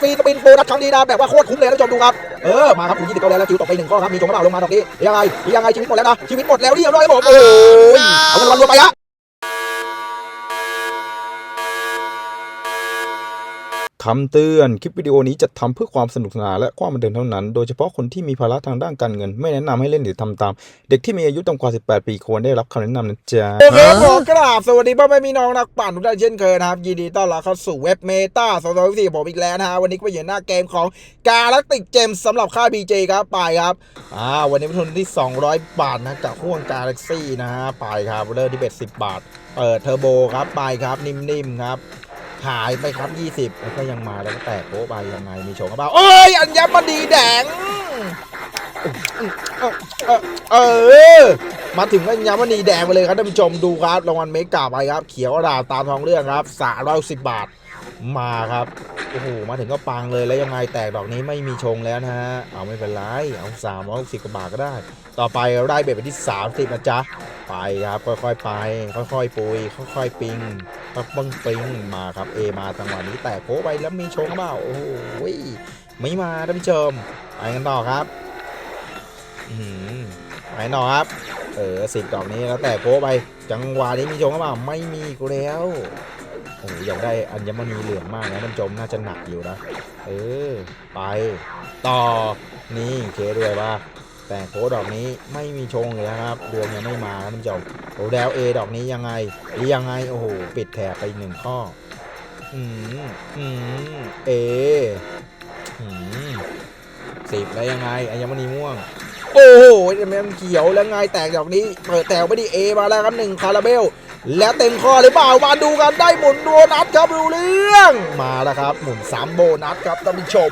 ฟรีสปินโบนัสครั้งนี้นะแบบว่าโคตรคุ้มเลยนะจอนผู้ชมดูครับ เออ มาครับคุณยี่สิบเก้าแล้วแล้วคิวตกไปหนึ่งข้อครับ มีจงกระเป๋าลงมาดอกนี้ยังไงยังไงชีวิตหมดแล้วนะ ชีวิตหมดแล้วเรียบร้อยครับผม โอ้ยเอาเงินรางวัลรวมไปฮะ คำเตือน คลิปวิดีโอนี้จัดทำเพื่อความสนุกสนานและความบันเทิงเท่านั้น โดยเฉพาะคนที่มีภาระทางด้านการเงิน ไม่แนะนำให้เล่นหรือทำตาม เด็กที่มีอายุต่ำกว่า 18 ปีควรได้รับคำแนะนำนะจ๊ะ โอเคขอกราบ สวัสดีพ่อแม่พี่น้องนักปั่นทุกท่านเช่นเคยนะครับ ยินดีต้อนรับเข้าสู่เว็บเมตาสองพันสี่ผมอีกแล้วนะฮะ วันนี้ก็มาอยู่หน้าเกมของกา a ั t ติกเจมสำหรับค่าย BJ ครับ ไปครับ อ่า วันนี้เป็นทุนที่ 200 บาทนะจากห่วงกาแล็กซี่นะฮะ ไปครับ เริ่มที่เบ็ด10บาท เปิดเทอร์โบครับ ไปครับ นิ่มๆครับ หายไปครับ 20 แล้วก็ยังมาแล้วก็แตกโป๊ะไปยังไงมีโชมกระเป๋าเอ้ยอัญมณีแดงเออ มาถึงอัญมณีแดงไปเลยครับท่านผู้ชมดูครับรางวัลเมกาไปครับ เขียวดาวตามทองเรื่องครับ310บาทมาครับ โอ้โหมาถึงก็ปังเลยแล้วยังไงแตกดอกนี้ไม่มีชงแล้วนะฮะเอาไม่เป็นไรเอา360กว่าบาทก็ได้ ต่อไปเราได้เบ็ดไปที่30นะจ๊ะไปครับค่อยๆไป ค่อยๆปุยค่อยๆปิงปักบังปิงมาครับเอมาจังหวะนี้แตกโผไปแล้วมีชงเปล่าโอ้โหไม่มาท่านผู้ชมไปกันต่อครับอืมไปต่อครับ เออสิบดอกนี้แล้วแตกโผไป จังหวะนี้มีชงเปล่าไม่มีกูแล้ว หอยากได้อัญมณีเหลืองมากนะท่านผู้ชมน่าจะหนักอยู่นะ เออ ไป ต่อ นี่เคด้วยว่า แต่โคดอกนี้ไม่มีชงเลยนะครับดวงยังไม่มาครับท่านผู้ชมโอ้แล้วเอดอกนี้ยังไงยังไง โอ้โห ปิดแถบไปหนึ่งข้อ อืม อืม เอ อืมสิบแล้วยังไงอัญมณีม่วงโอ้โหมันเขียวแล้วไงแตกดอกนี้เปิดแถวไปดิเอมาแล้วครับหนึ่งคาราเบล แล้วเต็มข้อหรือเปล่ามาดูกันได้หมุนโบนัสครับดูเรื่องมาแล้วครับ หมุนสามโบนัสครับท่านผู้ชม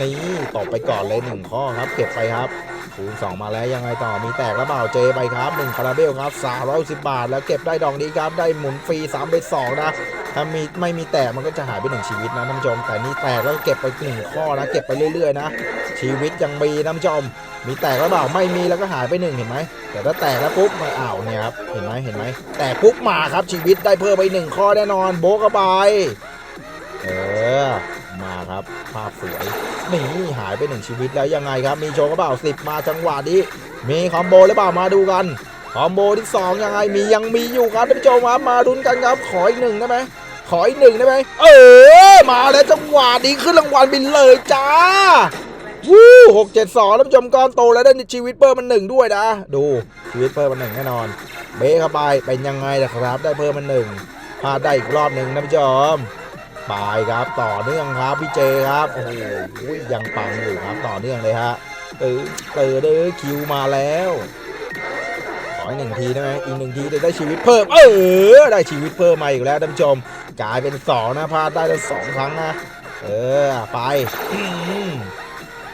นี่ตบไปก่อนเลยหนึ่งข้อครับ เก็บไปครับคูณ2มาแล้วยังไงต่อมีแตกแล้วเปล่าเจไปครับ1คาราเบลครับ310บาท แล้วเก็บได้ดอกนี้ครับได้หมุนฟรี3ไป2นะถ้ามีไม่มีแตกมันก็จะหายไปหนึ่งชีวิตนะท่านผู้ชมแต่นี่แตกแล้วเก็บไปหนึ่งข้อนะ เก็บไปเรื่อยๆนะ ชีวิตยังมีนะท่านผู้ชมมีแตกแล้วเปล่าไม่มีแล้วก็หายไปหนึ่งเห็นไหมแต่ถ้าแตกแล้วปุ๊บมาอ้าวเนี่ยครับเห็นไหมเห็นไหมแตกปุ๊บมาครับชีวิตได้เพิ่มไปหนึ่งข้อแน่นอนโบกเข้าไปเออมาครับภาพสวยนี่หายไปหนึ่งชีวิตแล้วยังไงครับ มีโชว์กระเป๋าสิบมาจังหวะนี้ มีคอมโบหรือเปล่ามาดูกันคอมโบที่สองยังไงมียังมีอยู่ครับท่านผู้ชมครับมาดุนกันครับขออีกหนึ่งได้ไหมขออีกหนึ่งได้ไหมเออมาแล้วจังหวะนี้ขึ้นรางวัลไปเลยจ้า วู้หกเจ็ดสองท่านผู้ชมก้อนโตแล้วได้ชีวิตเพิ่มมันหนึ่งด้วยนะ ดูชีวิตเพิ่มมันหนึ่งแน่นอน เบะเข้าไปเป็นยังไงล่ะครับ ได้เพิ่มมันหนึ่งพลาดได้อีกรอบหนึ่งนะผู้ชมไปครับต่อเนื่องครับพี่เจครับโอ้โหยังปังอยู่ครับต่อเนื่องเลยฮะเออเตอเด้อคิวมาแล้วขออีกหนึ่งทีได้ไหมอีกหนึ่งทีจะได้ชีวิตเพิ่ม เออ ได้ชีวิตเพิ่มมาอีกแล้วท่านผู้ชมกลายเป็นสองนะพลาดได้ทั้งสองครั้งนะเออไป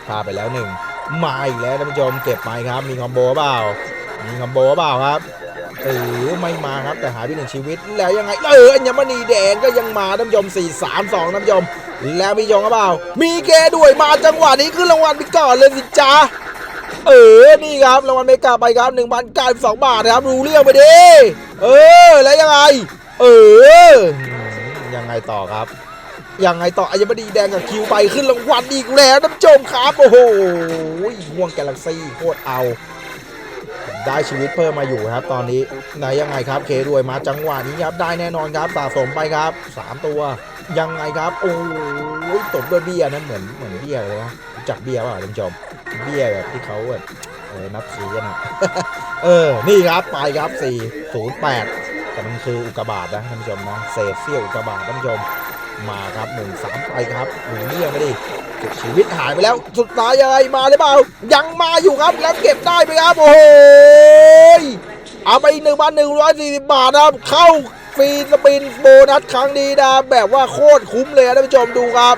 พลาไปแล้วหนึ่งมาอีกแล้วท่านผู้ชมเก็บไปครับ มีคอมโบเปล่า มีคอมโบเปล่าครับเออไม่มาครับแต่หายไปหนึ่งชีวิต แล้วยังไง เอออัญมณีแดงก็ยังมาท่านผู้ชม4 3 2ท่านผู้ชมแล้วมียองหรือเปล่า มีแกด้วยมาจังหวะนี้ขึ้นรางวัลไปก่อนเลยสิจ้าเออ นี่ครับรางวัลเมกาไปครับ1 0 9 2บาทนะครับรู้เรื่องไปดิ เออ แล้วยังไง เออ ยังไงต่อครับ ยังไงต่ออัญมณีแดงกับคิวไปขึ้นรางวัลอีกแล้วนผู้ชมครับโอ้โหม่วงแกล็กซี่โคตรเอา ได้ชีวิตเพิ่มมาอยู่ครับ ตอนนี้ไหนยังไงครับเครวยมาจังหวะนี้ครับได้แน่นอนครับสะสมไปครับ 3 ตัว ยังไงครับโอ้ยตบด้วยเบี้ยนะเหมือนเหมือนเบี้ยเลยนะจักเบี้ยเปล่าท่านผู้ชมเบี้ยแบบที่เขาแบบเออนับสีกันนะเออนี่ครับไปครับ408แต่มันคืออุกกาบาตนะท่านผู้ชมนะเศษเสี้ยวอุกกาบาตท่านผู้ชม มาครับหนึ่งสามไปครับหนูเลี่ยงไม่ดิเก็บชีวิตหายไปแล้ว สุดท้ายยังไงมาหรือเปล่า ยังมาอยู่ครับแล้วเก็บได้ไหมครับ โอ้โหเอาไปหนึ่งพันหนึ่งร้อยสี่สิบบาทนะครับ เข้าฟรีสปินโบนัสครั้งนี้นะแบบว่าโคตรคุ้มเลยนะท่านผู้ชมดูครับ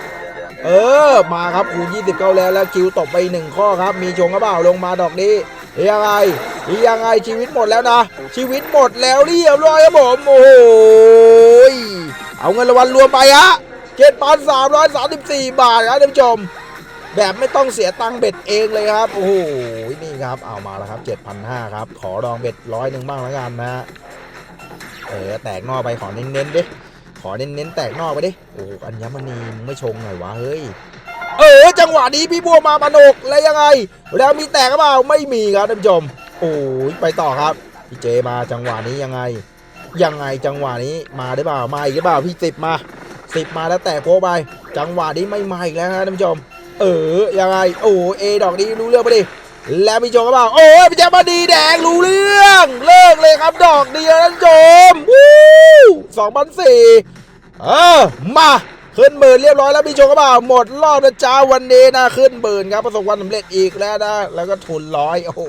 เออ มาครับคูณ20เข้าแล้วแล้วคิวตกไปหนึ่งข้อครับ มีชงกระเป๋าลงมาดอกนี้ยังไงยังไงชีวิตหมดแล้วนะ ชีวิตหมดแล้วเรียบร้อยครับผมโอ้โห เอาเงินรางวัลรวมไปฮะ7,334บาทครับท่านผู้ชม แบบไม่ต้องเสียตังค์เบ็ดเองเลยครับ โอ้โห นี่ครับ เอามาแล้วครับ7,500ครับ ขอลองเบ็ดร้อยหนึ่งบ้างแล้วกันนะฮะ เออ แตกนอกไปขอเน้นๆดิ ขอเน้นๆแตกนอกไปดิ โอ้อัญมณีมึงไม่ชงหน่อยวะ เฮ้ย เออ จังหวะนี้พี่บัวมาปนกแล้วยังไง แล้วมีแตกหรือเปล่า ไม่มีครับท่านผู้ชม โอ้ยไปต่อครับ พี่เจมาจังหวะนี้ยังไง ยังไงจังหวะนี้มาได้เปล่ามาอีกหรือเปล่าพี่สิบมาสิบมาแล้วแตกโคไปจังหวะนี้ไม่มาอีกแล้วครับท่านผู้ชม เออยังไงโอ้เอดอกนี้รู้เรื่องไปดิแล้วพี่โจก็บอกโอ้ยพี่แจ๊บมาดีแดงรู้เรื่อง เลิกเลยครับดอกเดียวท่านผู้ชมวู้สองพันสี่เออมาขึ้นหมื่นเรียบร้อยแล้วพี่โจก็บอกหมดรอบนะจ้าวันนี้นะขึ้นหมื่นครับประสบความสำเร็จอีกแล้วนะแล้วก็ทุนร้อยโอ้โห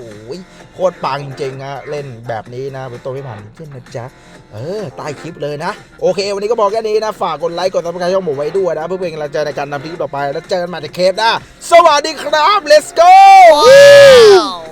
โคตรปังจริงๆนะเล่นแบบนี้นะเป็นตัวไม่ผ่านเช่นนะจ๊ะ เออใต้คลิปเลยนะ โอเค วันนี้ก็บอกแค่นี้นะ ฝากกดไลค์กดติดตามช่องผมไว้ด้วยนะ เพื่อเป็นกำลังใจในการนำคลิปต่อไป แล้วเจอกันใหม่ในเคปหน้าสวัสดีครับ let's go Wow!